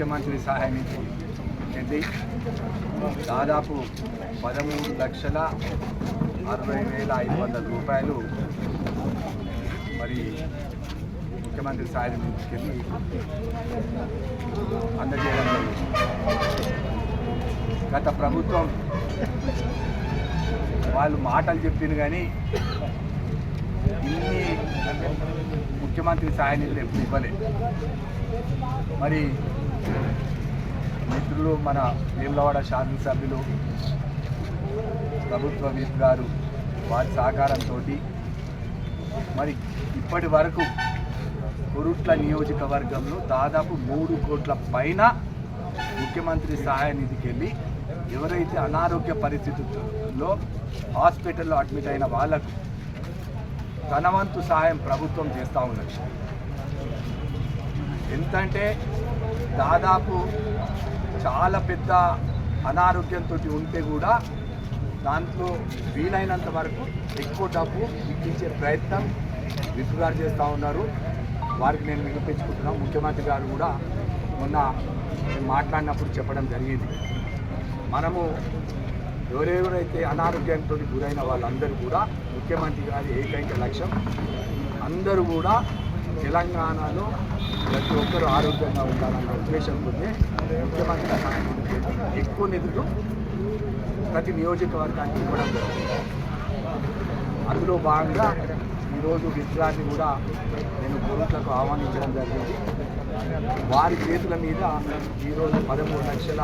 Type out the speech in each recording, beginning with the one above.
ముఖ్యమంత్రి సహాయ నిధి కింది దాదాపు పదమూడు లక్షల అరవై వేల ఐదు వందల రూపాయలు మరి ముఖ్యమంత్రి సహాయ నిధి అందజేయడం గత ప్రభుత్వం వాళ్ళు మాటలు చెప్పింది కానీ ఇన్ని ముఖ్యమంత్రి సహాయ నిధులు ఎప్పుడు ఇవ్వలేదు. మరి మిత్రులు మన వేములవాడ శాసనసభ్యులు ప్రభుత్వ విప్ గారు వారి సహకారంతో మరి ఇప్పటి వరకు కురుట్ల నియోజకవర్గంలో దాదాపు మూడు కోట్ల పైన ముఖ్యమంత్రి సహాయ నిధికి వెళ్ళి ఎవరైతే అనారోగ్య పరిస్థితుల్లో హాస్పిటల్లో అడ్మిట్ అయిన వాళ్ళకు తన వంతు సహాయం ప్రభుత్వం చేస్తూ ఉన్నది. ఎంతంటే దాదాపు చాలా పెద్ద అనారోగ్యంతో ఉంటే కూడా దాంట్లో వీలైనంత వరకు ఎక్కువ డబ్బు ఇప్పించే ప్రయత్నం విప్ గారు చేస్తూ ఉన్నారు. వారికి నేను వినిపించుకుంటున్నాను ముఖ్యమంత్రి గారు కూడా మొన్న నేను మాట్లాడినప్పుడు చెప్పడం జరిగింది. మనము ఎవరెవరైతే అనారోగ్యంతో గురైన వాళ్ళందరూ కూడా ముఖ్యమంత్రి గారి ఏకైక లక్ష్యం అందరూ కూడా తెలంగాణలో ప్రతి ఒక్కరూ ఆరోగ్యంగా ఉండాలన్న ఉద్దేశంతో ముఖ్యమంత్రి సహాయం ఎక్కువ నిధులు ప్రతి నియోజకవర్గానికి ఇవ్వడం జరుగుతుంది అందులో భాగంగా ఈరోజు విద్యార్థి కూడా నేను గురువులకు ఆహ్వానించడం జరిగింది. వారి చేతుల మీద ఈరోజు పదమూడు లక్షల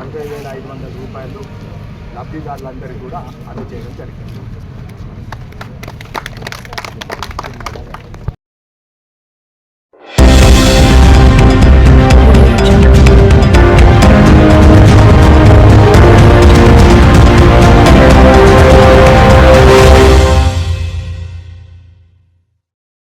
అరవై వేల ఐదు వందల రూపాయలు లబ్ధిదారులందరికీ కూడా అందజేయడం జరిగింది.